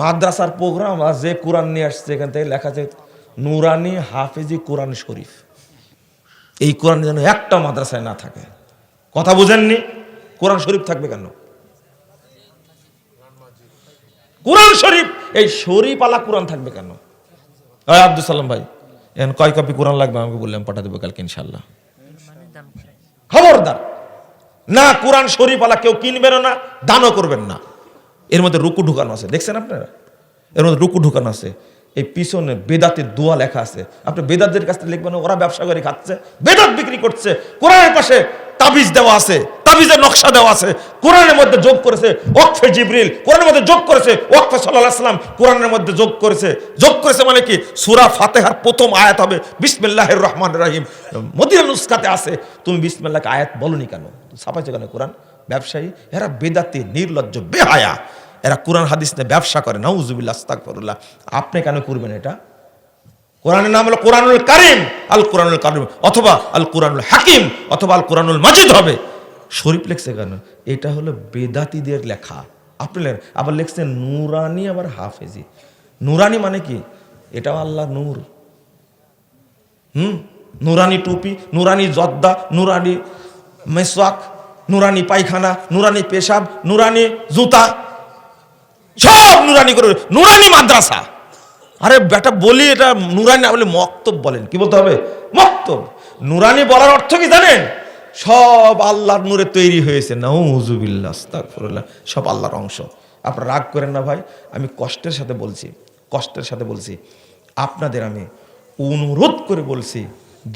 মাদ্রাসার প্রোগ্রাম আর যে কোরআন নিয়ে আসছে, এখান থেকে লেখা আছে, নুরানি হাফিজি কোরআন শরীফ। এই কোরআন যেন একটা মাদ্রাসায় না থাকে। কথা বুঝেননি? কোরআন শরীফ থাকবে কেন? কোরআন শরীফ, এই শরীফ আলা কোরআন থাকবে কেন? আব্দুল সালাম ভাই, এখন কয় কপি কোরআন লাগবে? আমাকে বললাম, পাঠা দেবো কালকে ইনশাল্লাহ খবরদার। না, কোরআন শরীফ আলা কেউ কিনবেন না, দানও করবেন না। এর মধ্যে রুকু ঢুকানো আছে। দেখছেন আপনারা? এর মধ্যে রুকু ঢুকানো আছে। এই পিছনে বেদাতের দোয়া লেখা আছে। আপনি বেদাতদের কাছ থেকে লিখবেন, ওরা ব্যবসা করে খাচ্ছে, বেদাত বিক্রি করছে, কোরআনের পাশে তাবিজ দেওয়া আছে, তাবিজের নকশা দেওয়া আছে, কোরআনের মধ্যে যোগ করেছে ওকফে জিবরিল, কোরআনের মধ্যে যোগ করেছে ওকফে সাল্লাহ সাল্লাম, কোরআনের মধ্যে যোগ করেছে। যোগ করেছে মানে কি? সুরা ফাতেহার প্রথম আয়াত হবে। বিসমিল্লাহির রহমান রাহিম। মদিনা নুসকাতে আছে। তুমি বিসমিল্লাহকে আয়াত বলনি কেন? ছাপাইছো কেন কোরআন? ব্যবসায়ী, এরা বেদাতি, নির্লজ্জ, বেহায়া। এরা কোরআন, হাদিস নিয়ে ব্যবসা করে। নাউজুবিল্লাহ, আস্তাগফিরুল্লাহ। আপনি কেন করবেন এটা? কোরআনের নাম হলো কোরআনুল কারিম, আল কোরআনুল কারিম, অথবা আল কোরআনুল হাকিম, অথবা আল কোরআনুল মাজিদ হবে। শরীফ লেখছে কেন? এটা হলো বেদাতিদের লেখা। আপনি আবার লিখছেন নুরানি, আবার হাফেজি। নুরানি মানে কি? এটাও আল্লাহ নূর। হুম? নুরানি টুপি, নুরানি জর্দা, নুরানি মেসওয়াক নুরানি পায়খানা, নুরানি পেশাব, নুরানি জুতা, সব নুরানি করে নুরানি মাদ্রাসা। আরে বেটা বলি এটা নুরানি না বলে মক্তব বলেন, কি বলতে হবে? মক্তব। নুরানি বলার অর্থ কি জানেন? সব আল্লাহর নূরে তৈরি হয়েছে। নাউজুবিল্লাহ সব আল্লাহর অংশ। আপনারা রাগ করেন না ভাই, আমি কষ্টের সাথে বলছি, কষ্টের সাথে বলছি। আপনাদের আমি অনুরোধ করে বলছি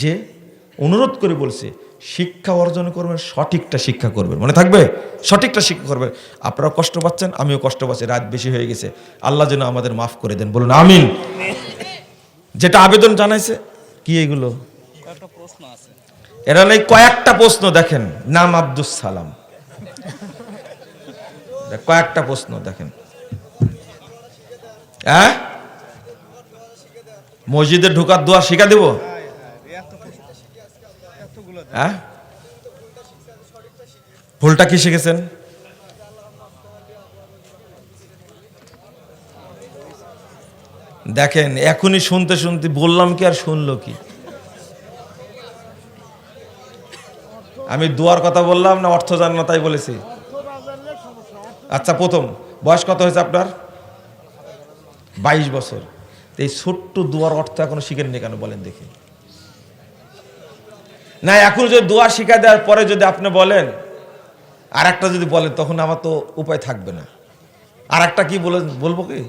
যে, অনুরোধ করে বলছি শিক্ষা অর্জন করবেন সঠিকটা শিক্ষা করবেন। মনে থাকবে? সঠিকটা শিক্ষা করবেন। আপনারাও কষ্ট পাচ্ছেন আমিও কষ্ট পাচ্ছি রাত বেশি হয়ে গেছে। আল্লাহ যেন আমাদের মাফ করে দেন বলুন আমিন। যেটা আবেদন জানাইছে কি এগুলো? এরা নেই কয়েকটা প্রশ্ন দেখেন নাম আব্দুস সালাম। কয়েকটা প্রশ্ন দেখেন। হ্যাঁ? মসজিদে ঢোকার দোয়া শিখা দেব? হ্যাঁ? ভুলটা কি শিখেছেন? দেখেন, এখনই শুনতে শুনতে বললাম কি আর শুনলো কি? আমি দুয়ার কথা বললাম না অর্থ জান না তাই বলেছি? আচ্ছা প্রথম, বয়স কত হয়েছে আপনার? বাইশ বছর। এই ছোট্ট দুয়ার অর্থ এখনও শিখেননি কেন বলেন দেখি। না, এখন যদি দোয়া শিখা দেওয়ার পরে যদি আপনি বলেন আর একটা যদি বলেন, তখন আমার তো উপায় থাকবে না। আর একটা কি বলে, বলব কি?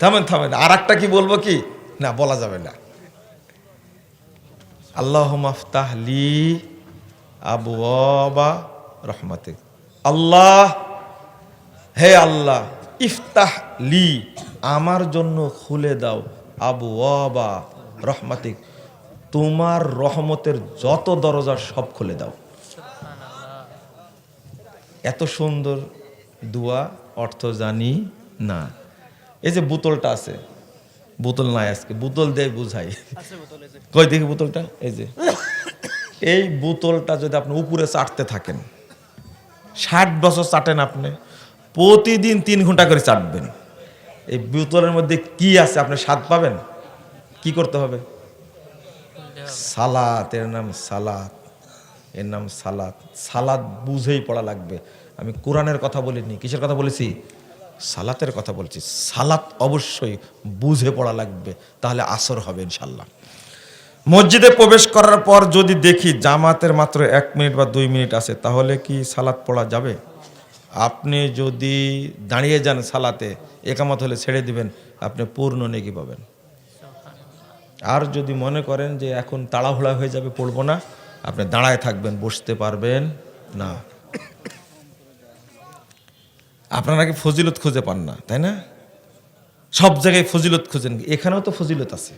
থামেন থামেন। আর একটা কি বলব কি? না, বলা যাবে না। আল্লাহ মাফতাহ লি আবু রহমাতে আল্লাহ, হে আল্লাহ, ইফতাহ লি, আমার জন্য খুলে দাও আবু বা রহমাতিক। তোমার রহমতের যত দরজা সব খুলে দাও। এত সুন্দর দোয়া অর্থ জানি না। এই যে বোতলটা আছে বোতল নাই আজকে বোতল দিয়ে বুঝাই। কই দেখি বোতলটা এই যে। এই বোতলটা যদি আপনি উপরে চাটতে থাকেন ষাট বছর চাটেন আপনি প্রতিদিন তিন ঘণ্টা করে চাটবেন। এই বোতলের মধ্যে কি আছে আপনি স্বাদ পাবেন? কি করতে হবে? সালাত, এর নাম সালাত, এর নাম সালাত। সালাত বুঝেই পড়া লাগবে। আমি কোরআনের কথা বলিনি। কিসের কথা বলেছি? সালাতের কথা বলছি। সালাত অবশ্যই বুঝে পড়া লাগবে। তাহলে আসর হবে ইনশাল্লাহ মসজিদে প্রবেশ করার পর যদি দেখি জামাতের মাত্র এক মিনিট বা দুই মিনিট আছে, তাহলে কি সালাত পড়া যাবে? আপনি যদি দাঁড়িয়ে যান সালাতে, একামত হলে ছেড়ে দিবেন। আপনি পূর্ণ নেকি পাবেন। আর যদি মনে করেন যে এখন তাড়াহুড়া হয়ে যাবে, পড়ব না, আপনি দাঁড়ায় থাকবেন, বসতে পারবেন না। আপনারা কি ফজিলত খুঁজে পান না, তাই না? সব জায়গায় ফজিলত খুঁজেন, এখানেও তো ফজিলত আছে।